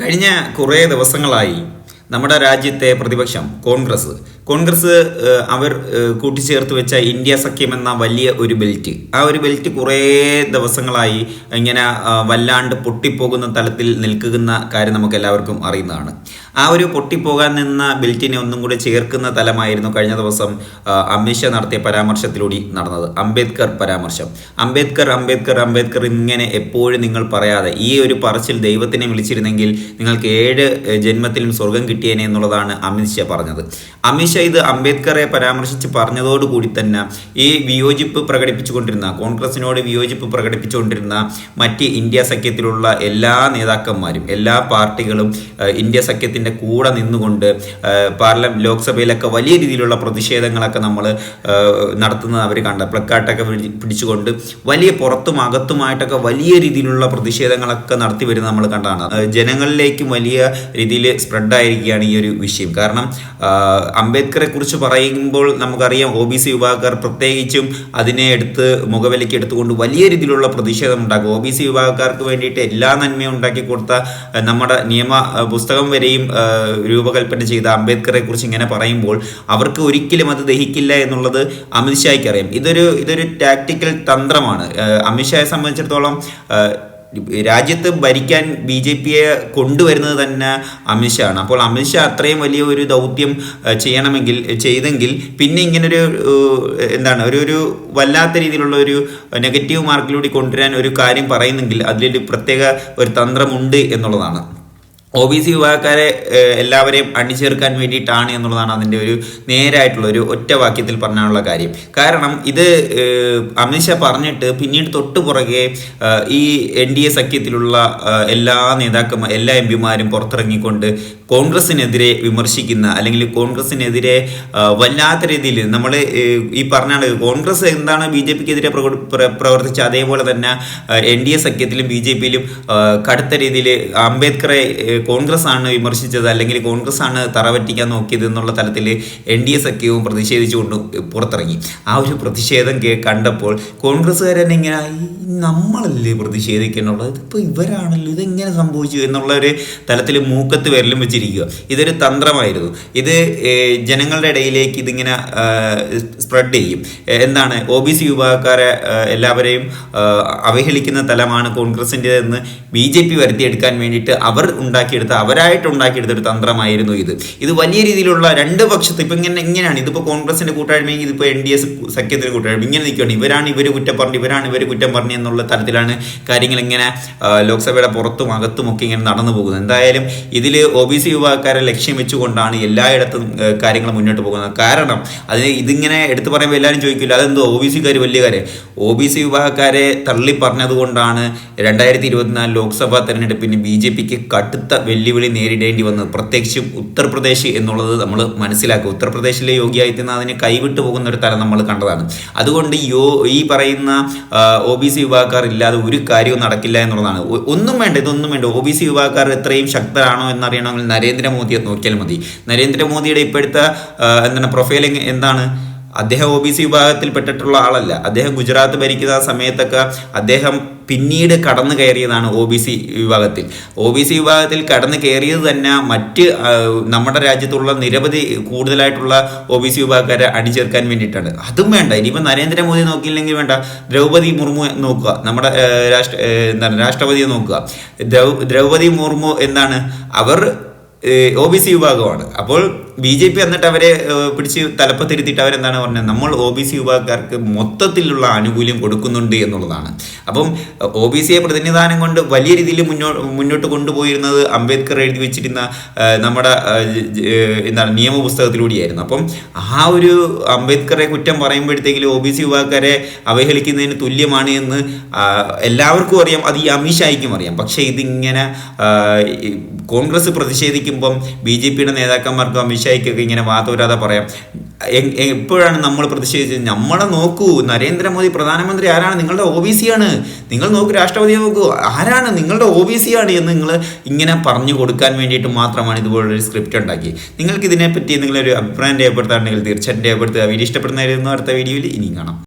കഴിഞ്ഞ കുറേ ദിവസങ്ങളായി നമ്മുടെ രാജ്യത്തെ പ്രതിപക്ഷം കോൺഗ്രസ്. കോൺഗ്രസ് അവർ കൂട്ടിച്ചേർത്ത് വെച്ച ഇന്ത്യ സഖ്യം എന്ന വലിയ ഒരു ബെൽറ്റ് ആ ഒരു ബെൽറ്റ് കുറേ ദിവസങ്ങളായി ഇങ്ങനെ വല്ലാണ്ട് പൊട്ടിപ്പോകുന്ന തലത്തിൽ നിൽക്കുന്ന കാര്യം നമുക്ക് എല്ലാവർക്കും അറിയുന്നതാണ്. ആ ഒരു പൊട്ടിപ്പോകാൻ നിന്ന ബിൽറ്റിനെ ഒന്നും കൂടി ചേർക്കുന്ന തലമായിരുന്നു കഴിഞ്ഞ ദിവസം അമിത് അമിത്ഷാ നടത്തിയ പരാമർശത്തിലൂടെ നടന്നത്. അംബേദ്കർ പരാമർശം. അംബേദ്കർ അംബേദ്കർ അംബേദ്കർ ഇങ്ങനെ എപ്പോഴും നിങ്ങൾ പറയാതെ ഈ ഒരു പറച്ചിൽ ദൈവത്തിനെ വിളിച്ചിരുന്നെങ്കിൽ നിങ്ങൾക്ക് ഏഴ് ജന്മത്തിലും സ്വർഗം കിട്ടിയേനെ എന്നുള്ളതാണ് അമിത്ഷാ പറഞ്ഞത്. അമിത്ഷാ ഇത് അംബേദ്കറെ പരാമർശിച്ച് പറഞ്ഞതോടുകൂടി തന്നെ ഈ വിയോജിപ്പ് പ്രകടിപ്പിച്ചുകൊണ്ടിരുന്ന കോൺഗ്രസിനോട് വിയോജിപ്പ് പ്രകടിപ്പിച്ചുകൊണ്ടിരുന്ന മറ്റ് ഇന്ത്യ സഖ്യത്തിലുള്ള എല്ലാ നേതാക്കന്മാരും എല്ലാ പാർട്ടികളും ഇന്ത്യ സഖ്യത്തിന്റെ കൂടെ നിന്നുകൊണ്ട് ഏഹ്, പാർലം ലോക്സഭയിലൊക്കെ വലിയ രീതിയിലുള്ള പ്രതിഷേധങ്ങളൊക്കെ നമ്മൾ നടത്തുന്നത് അവർ കണ്ട. പ്ലക്കാർട്ടൊക്കെ പിടി- പിടിച്ചുകൊണ്ട് വലിയ പുറത്തും അകത്തുമായിട്ടൊക്കെ വലിയ രീതിയിലുള്ള പ്രതിഷേധങ്ങളൊക്കെ നടത്തി വരുന്നത് നമ്മൾ കണ്ടതാണ്. ഏഹ്, ജനങ്ങളിലേക്കും വലിയ രീതിയിൽ സ്പ്രെഡായിരിക്കുകയാണ് ഈ ഒരു വിഷയം. കാരണം അംബേദ്കറെ കുറിച്ച് പറയുമ്പോൾ നമുക്കറിയാം ഒ ബി സി വിഭാഗക്കാർ പ്രത്യേകിച്ചും അതിനെ എടുത്ത് മുഖവിലയ്ക്ക് എടുത്തുകൊണ്ട് വലിയ രീതിയിലുള്ള പ്രതിഷേധം ഉണ്ടാക്കും. ഒ ബി സി വിഭാഗക്കാർക്ക് വേണ്ടിയിട്ട് എല്ലാ നന്മയും ഉണ്ടാക്കി കൊടുത്ത നമ്മുടെ നിയമ പുസ്തകം വരെയും രൂപകൽപ്പന ചെയ്ത അംബേദ്കറെ കുറിച്ച് ഇങ്ങനെ പറയുമ്പോൾ അവർക്ക് ഒരിക്കലും അത് ദഹിക്കില്ല എന്നുള്ളത് അമിത്ഷായ്ക്ക് അറിയാം. ഇതൊരു ഇതൊരു ടാക്ടിക്കൽ തന്ത്രമാണ്. അമിത്ഷായെ സംബന്ധിച്ചിടത്തോളം രാജ്യത്ത് ഭരിക്കാൻ ബി ജെ പിയെ കൊണ്ടുവരുന്നത് തന്നെ അമിത്ഷാ ആണ് അപ്പോൾ അമിത്ഷാ അത്രയും വലിയ ഒരു ദൗത്യം ചെയ്യണമെങ്കിൽ ചെയ്തെങ്കിൽ പിന്നെ ഇങ്ങനൊരു എന്താണ് ഒരു ഒരു വല്ലാത്ത രീതിയിലുള്ള ഒരു നെഗറ്റീവ് മാർക്കിലൂടെ കൊണ്ടുവരാൻ ഒരു കാര്യം പറയുന്നെങ്കിൽ അതിലൊരു പ്രത്യേക ഒരു തന്ത്രമുണ്ട് എന്നുള്ളതാണ്. ഒ ബി സി വിഭാഗക്കാരെ എല്ലാവരെയും അണിചേർക്കാൻ വേണ്ടിയിട്ടാണ് എന്നുള്ളതാണ് അതിന്റെ ഒരു നേരായിട്ടുള്ള ഒരു ഒറ്റ വാക്യത്തിൽ പറഞ്ഞാനുള്ള കാര്യം. കാരണം ഇത് അമിത്ഷാ പറഞ്ഞിട്ട് പിന്നീട് തൊട്ടു പുറകെ ഈ എൻ ഡി എ സഖ്യത്തിലുള്ള എല്ലാ നേതാക്കന്മാർ എല്ലാ എം പിമാരും പുറത്തിറങ്ങിക്കൊണ്ട് കോൺഗ്രസിനെതിരെ വിമർശിക്കുന്ന അല്ലെങ്കിൽ കോൺഗ്രസിനെതിരെ വല്ലാത്ത രീതിയിൽ നമ്മൾ ഈ പറഞ്ഞാണ് കോൺഗ്രസ് എന്താണ് ബി ജെ പിക്ക് എതിരെ പ്രവർത്തിച്ച അതേപോലെ തന്നെ എൻ ഡി എ സഖ്യത്തിലും ബി ജെ പിയിലും കടുത്ത രീതിയിൽ അംബേദ്കറെ കോൺഗ്രസ് ആണ് വിമർശിച്ചത് അല്ലെങ്കിൽ കോൺഗ്രസ് ആണ് തറവറ്റിക്കാൻ നോക്കിയത് എന്നുള്ള തലത്തിൽ എൻ ഡി എ സഖ്യവും പ്രതിഷേധിച്ചുകൊണ്ട് പുറത്തിറങ്ങി. ആ ഒരു പ്രതിഷേധം കണ്ടപ്പോൾ കോൺഗ്രസ്സുകാരൻ ഇങ്ങനെ നമ്മളല്ലേ പ്രതിഷേധിക്കാനുള്ളത് ഇതിപ്പോൾ ഇവരാണല്ലോ ഇതെങ്ങനെ സംഭവിച്ചു? എന്നുള്ള ഒരു തലത്തിൽ മൂക്കത്ത് വിരലും വെച്ചിരിക്കുക. ഇതൊരു തന്ത്രമായിരുന്നു. ഇത് ജനങ്ങളുടെ ഇടയിലേക്ക് ഇതിങ്ങനെ സ്പ്രെഡ് ചെയ്യും. എന്താണ് ഒ ബി സി വിഭാഗക്കാരെ എല്ലാവരെയും അവഹേളിക്കുന്ന തലമാണ് കോൺഗ്രസിന്റെതെന്ന് ബി ജെ പി വരുത്തിയെടുക്കാൻ വേണ്ടിയിട്ട് അവർ ഉണ്ടാക്കിയെടുത്ത അവരായിട്ട് ഉണ്ടാക്കിയെടുത്ത ഒരു തന്ത്രമായിരുന്നു ഇത്. ഇത് വലിയ രീതിയിലുള്ള രണ്ട് പക്ഷത്ത് ഇപ്പം ഇങ്ങനെ ഇങ്ങനെയാണ്. ഇതിപ്പോൾ കോൺഗ്രസിന്റെ കൂട്ടായ്മയെങ്കിൽ ഇതിപ്പോൾ എൻ ഡി എസ് സഖ്യത്തിന്റെ കൂട്ടായ്മ ഇങ്ങനെ നിൽക്കുകയാണ്. ഇവരാണ് ഇവർ കുറ്റം പറഞ്ഞു ഇവരാണ് ഇവർ കുറ്റം പറഞ്ഞു എന്നുള്ള തരത്തിലാണ് കാര്യങ്ങൾ ഇങ്ങനെ ലോക്സഭയുടെ പുറത്തും അകത്തും ഒക്കെ ഇങ്ങനെ നടന്നു പോകുന്നത്. എന്തായാലും ഇതിൽ ഒ ബി സി വിഭാഗക്കാരെ ലക്ഷ്യം വെച്ചുകൊണ്ടാണ് എല്ലായിടത്തും കാര്യങ്ങൾ മുന്നോട്ട് പോകുന്നത്. കാരണം അതിന് ഇതിങ്ങനെ എടുത്തു പറയുമ്പോൾ എല്ലാവരും ചോദിക്കില്ല അതെന്തോ ഒ ബി സിക്കാർ വലിയ കാര്യം? ഒ ബി സി വിഭാഗക്കാരെ തള്ളി പറഞ്ഞതുകൊണ്ടാണ് രണ്ടായിരത്തി ഇരുപത്തിനാല് ലോക്സഭാ തെരഞ്ഞെടുപ്പിന് ബി ജെ പിക്ക് കടുത്ത വെല്ലുവിളി നേരിടേണ്ടി വന്നത് പ്രത്യേകിച്ചും ഉത്തർപ്രദേശ് എന്നുള്ളത് നമ്മൾ മനസ്സിലാക്കുക. ഉത്തർപ്രദേശിലെ യോഗി ആദിത്യനാഥിനെ കൈവിട്ടു പോകുന്ന ഒരു തരം നമ്മൾ കണ്ടതാണ്. അതുകൊണ്ട് യോ ഈ പറയുന്ന ഒ ബി സി വിഭാഗക്കാർ ഇല്ലാതെ ഒരു കാര്യവും നടക്കില്ല എന്നുള്ളതാണ്. ഒന്നും വേണ്ട ഇതൊന്നും വേണ്ട. ഒ ബി സി വിഭാഗക്കാർ എത്രയും ശക്തരാണോ എന്നറിയണമെങ്കിൽ നരേന്ദ്രമോദിയെ നോക്കിയാൽ മതി. നരേന്ദ്രമോദിയുടെ ഇപ്പോഴത്തെ എന്താണ് പ്രൊഫൈലിംഗ് എന്താണ്? അദ്ദേഹം ഒ ബി സി വിഭാഗത്തിൽപ്പെട്ടിട്ടുള്ള ആളല്ല. അദ്ദേഹം ഗുജറാത്ത് ഭരിക്കുന്ന സമയത്തൊക്കെ അദ്ദേഹം പിന്നീട് കടന്നു കയറിയതാണ് ഒ ബി സി വിഭാഗത്തിൽ. ഒ ബി സി വിഭാഗത്തിൽ കടന്നു കയറിയത് തന്നെ മറ്റ് നമ്മുടെ രാജ്യത്തുള്ള നിരവധി കൂടുതലായിട്ടുള്ള ഒ ബി സി വിഭാഗക്കാരെ അണിചേർക്കാൻ വേണ്ടിയിട്ടാണ്. അതും വേണ്ട. ഇനിയിപ്പോൾ നരേന്ദ്രമോദി നോക്കിയില്ലെങ്കിൽ വേണ്ട. ദ്രൗപദി മുർമു നോക്കുക. നമ്മുടെ രാഷ്ട്ര എന്താണ് രാഷ്ട്രപതിയെ നോക്കുക. ദ്രൗ ദ്രൗപദി മുർമു എന്താണ്? അവർ ഒ ബി സി വിഭാഗമാണ്. അപ്പോൾ ബി ജെ പി എന്നിട്ട് അവരെ പിടിച്ച് തലപ്പത്തിരുത്തിയിട്ട് അവരെന്താണ് പറഞ്ഞത്? നമ്മൾ ഒ ബി സി വിഭാഗക്കാർക്ക് മൊത്തത്തിലുള്ള ആനുകൂല്യം കൊടുക്കുന്നുണ്ട് എന്നുള്ളതാണ്. അപ്പം ഒ ബി സിയെ പ്രതിനിധാനം കൊണ്ട് വലിയ രീതിയിൽ മുന്നോട്ട് മുന്നോട്ട് കൊണ്ടുപോയിരുന്നത് അംബേദ്കർ എഴുതി വെച്ചിരുന്ന നമ്മുടെ എന്താണ് നിയമ പുസ്തകത്തിലൂടെയായിരുന്നു എന്താണ് നിയമപുസ്തകത്തിലൂടെയായിരുന്നു. അപ്പം ആ ഒരു അംബേദ്കറെ കുറ്റം പറയുമ്പോഴത്തേക്കും ഒ ബി സി വിഭാഗക്കാരെ അവഹേളിക്കുന്നതിന് തുല്യമാണ് എന്ന് എല്ലാവർക്കും അറിയാം. അത് ഈ അമിത്ഷായ്ക്കും അറിയാം. പക്ഷേ ഇതിങ്ങനെ കോൺഗ്രസ് ഈ പ്രതിഷേധിക്കുമ്പം ബി ജെ പിയുടെ നേതാക്കന്മാർക്കും അമിത്ഷായിക്കൊക്കെ ഇങ്ങനെ വാതൂരാതെ പറയാം. എപ്പോഴാണ് നമ്മൾ പ്രതിഷേധിച്ചത്? നമ്മളെ നോക്കൂ. നരേന്ദ്രമോദി പ്രധാനമന്ത്രി ആരാണ്? നിങ്ങളുടെ ഒ ബി സി ആണ് നിങ്ങൾ നോക്കൂ രാഷ്ട്രപതിയെ നോക്കൂ. ആരാണ് നിങ്ങളുടെ ഒ ബി സി ആണ് എന്ന് നിങ്ങൾ ഇങ്ങനെ പറഞ്ഞു കൊടുക്കാൻ വേണ്ടിയിട്ട് മാത്രമാണ് ഇതുപോലൊരു സ്ക്രിപ്റ്റ് ഉണ്ടാക്കി നിങ്ങൾക്ക് ഇതിനെപ്പറ്റി എന്തെങ്കിലും ഒരു അഭിപ്രായം രേഖപ്പെടുത്താറുണ്ടെങ്കിൽ തീർച്ചയായിട്ടും രേഖപ്പെടുത്തുക. വീഡിയോ ഇഷ്ടപ്പെടുന്നതായിരുന്നു അടുത്ത വീഡിയോയിൽ ഇനിയും കാണാം.